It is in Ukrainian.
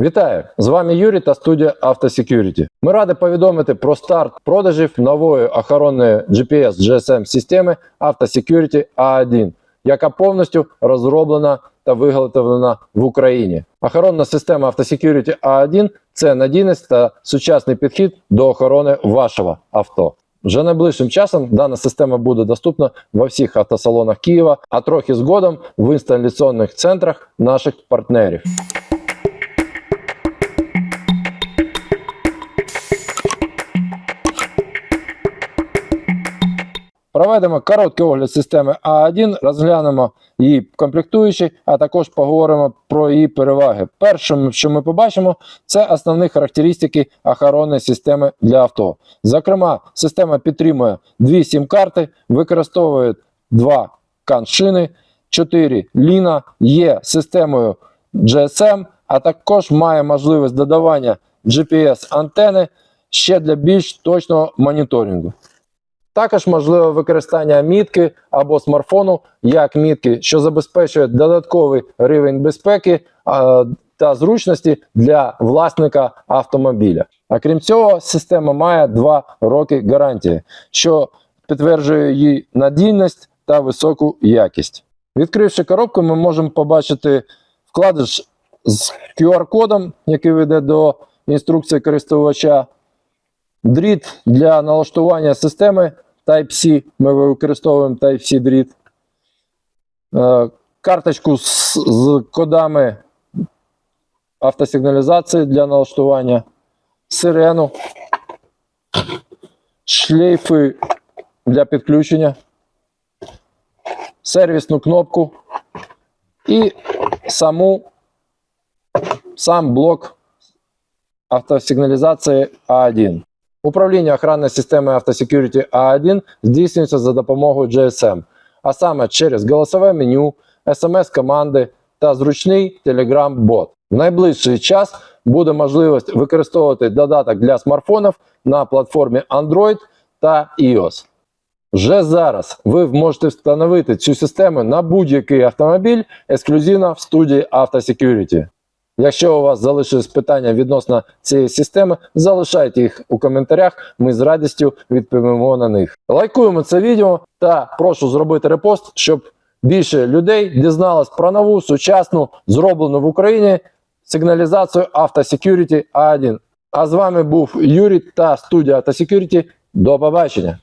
Вітаю! З вами Юрій та студія AutoSecurity. Ми раді повідомити про старт продажів нової охоронної GPS GSM системи AutoSecurity A1, яка повністю розроблена та виготовлена в Україні. Охоронна система AutoSecurity A1 це надійність та сучасний підхід до охорони вашого авто. Вже найближчим часом дана система буде доступна во всіх автосалонах Києва, а трохи згодом в інсталяційних центрах наших партнерів. Проведемо короткий огляд системи А1, розглянемо її комплектуючі, а також поговоримо про її переваги. Першим, що ми побачимо, це основні характеристики охоронної системи для авто. Зокрема, система підтримує дві сім-карти, використовує два каншини, 4 ліна, є системою GSM, а також має можливість додавання GPS-антени ще для більш точного моніторингу. Також можливе використання мітки або смартфону як мітки, що забезпечує додатковий рівень безпеки та зручності для власника автомобіля. А крім цього, система має 2 роки гарантії, що підтверджує її надійність та високу якість. Відкривши коробку, ми можемо побачити вкладиш з QR-кодом, який веде до інструкції користувача. Дріт для налаштування системи Type-C. Ми використовуємо Type-C дріт. Е, Карточку з, з кодами автосигналізації для налаштування, сирену, шлейфи для підключення, сервісну кнопку і саму, сам блок автосигналізації А1. Управління охоронної системи AutoSecurity A1 здійснюється за допомогою GSM, а саме через голосове меню, SMS-команди та зручний Telegram-бот. В найближчий час буде можливість використовувати додаток для смартфонів на платформі Android та iOS. Вже зараз ви можете встановити цю систему на будь-який автомобіль ексклюзивно в студії AutoSecurity. Якщо у вас залишились питання відносно цієї системи, залишайте їх у коментарях. Ми з радістю відповімо на них. Лайкуємо це відео та прошу зробити репост, щоб більше людей дізналось про нову сучасну зроблену в Україні сигналізацію AutoSecurity A1. А з вами був Юрій та студія AutoSecurity. До побачення!